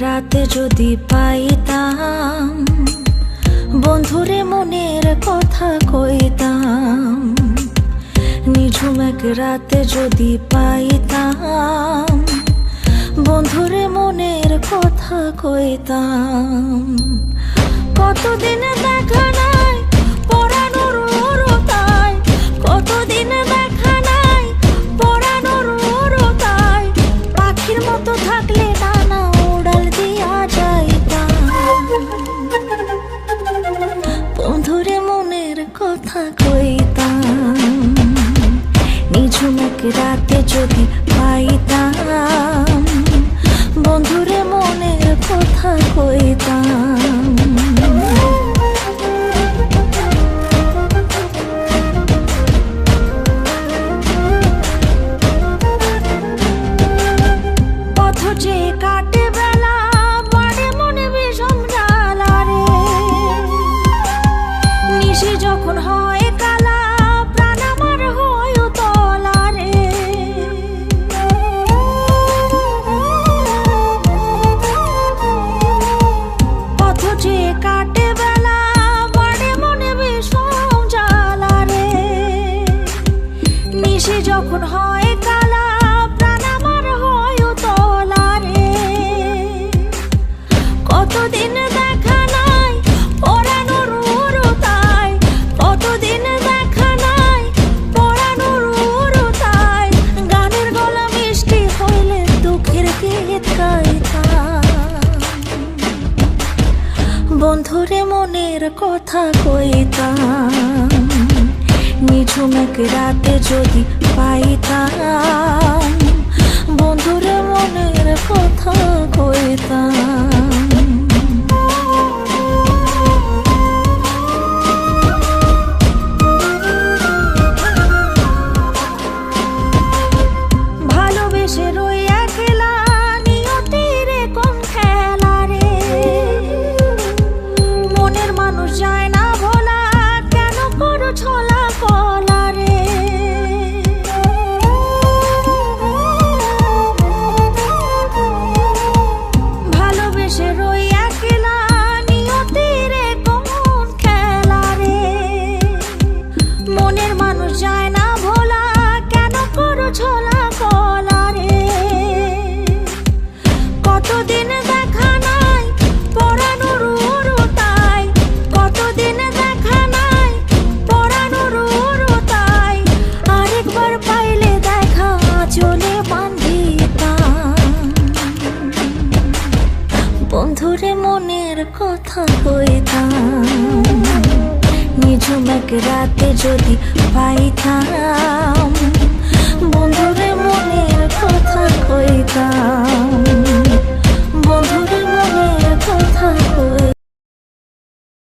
রাতে যদি পাইতাম, বন্ধুরে মনের কথা কইতাম। নিঝুম এক রাতে যদি পাইতাম, বন্ধুরে মনের কথা কইতাম। কতদিন দেখা নাই কথা কইতাম। নিঝুম এক রাতে যদি পাইতাম যখন হয় কালা, প্রাণ আমার হয় তলা রে। কতদিন দেখা নাই পরানোর উরুতাই কতদিন দেখা নাই পরানোর উরুতাই গানের গলা মিষ্টি হইলে দুঃখের গীত গাইতাম। বন্ধুরে মনের কথা কইতাম। নিঝুম এক রাতে যদি পাইতাম বন্ধুরে মনের কথা কইতাম। বন্ধুরে মনের কথা কইতাম। নিঝুম এক রাতে যদি পাইতাম